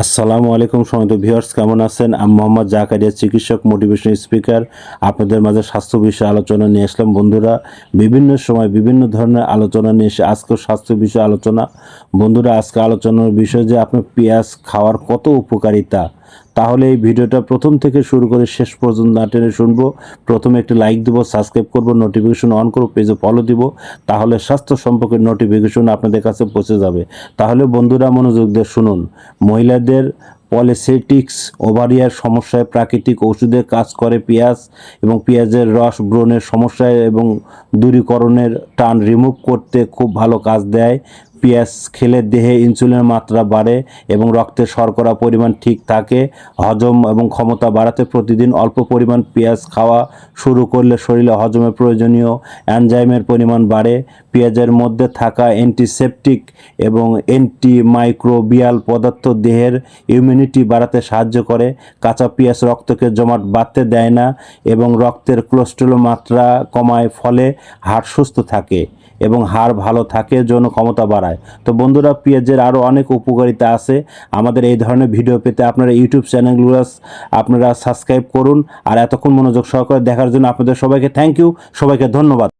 আসসালামু আলাইকুম সময় ভিউয়ার্স, কেমন আছেন? আমি মোহাম্মদ জাকারিয়া, চিকিৎসক মোটিভেশন স্পিকার আপনাদের মাঝে স্বাস্থ্য বিষয়ে আলোচনা নিয়ে আসলাম। বন্ধুরা, বিভিন্ন সময় বিভিন্ন ধরনের আলোচনা নিয়ে এসে আজকেও স্বাস্থ্য বিষয়ে আলোচনা। বন্ধুরা, আজকে আলোচনার বিষয় যে আপনার পেঁয়াজ খাওয়ার কত উপকারিতা তাহলে এই ভিডিওটা প্রথম থেকে শুরু করে শেষ পর্যন্ত না টেনে শুনব। প্রথমে একটি লাইক দিব সাবস্ক্রাইব করব নোটিফিকেশন অন করব পেজে ফলো দিব, তাহলে স্বাস্থ্য সম্পর্কে নোটিফিকেশন আপনাদের কাছে পৌঁছে যাবে। তাহলে বন্ধুরা মনোযোগ দিয়ে শুনুন, মহিলাদের পলিসেটিক্স ওভারিয়ার সমস্যায় প্রাকৃতিক ওষুধে কাজ করে পেঁয়াজ এবং পেঁয়াজের রস ব্রণের সমস্যায় এবং দূরীকরণের টান রিমুভ করতে খুব ভালো কাজ দেয়। পেঁয়াজ খেলে দেহে ইনসুলিনের মাত্রা বাড়ে এবং রক্তে শর্করা পরিমাণ ঠিক থাকে, হজম এবং ক্ষমতা বাড়াতে প্রতিদিন অল্প পরিমাণ পেঁয়াজ খাওয়া শুরু করলে শরীরে হজমের প্রয়োজনীয় অ্যানজাইমের পরিমাণ বাড়ে। পেঁয়াজের মধ্যে থাকা অ্যান্টিসেপটিক এবং অ্যান্টি মাইক্রোবিয়াল পদার্থ দেহের ইমিউনিটি বাড়াতে সাহায্য করে। কাঁচা পেঁয়াজ রক্তকে জমাট বাঁধতে দেয় না এবং রক্তের কোলেস্ট্রল মাত্রা কমায়, ফলে হাড় সুস্থ থাকে এবং হাড় ভালো থাকে, যৌন ক্ষমতা বাড়ায়। তো বন্ধুরা, পেঁয়াজের আরও অনেক উপকারিতা আছে। আমাদের এই ধরনের ভিডিও পেতে আপনারা ইউটিউব চ্যানেলগুলো আপনারা সাবস্ক্রাইব করুন। আর এতক্ষণ মনোযোগ সহকারে দেখার জন্য আপনাদের সবাইকে থ্যাংক ইউ সবাইকে ধন্যবাদ।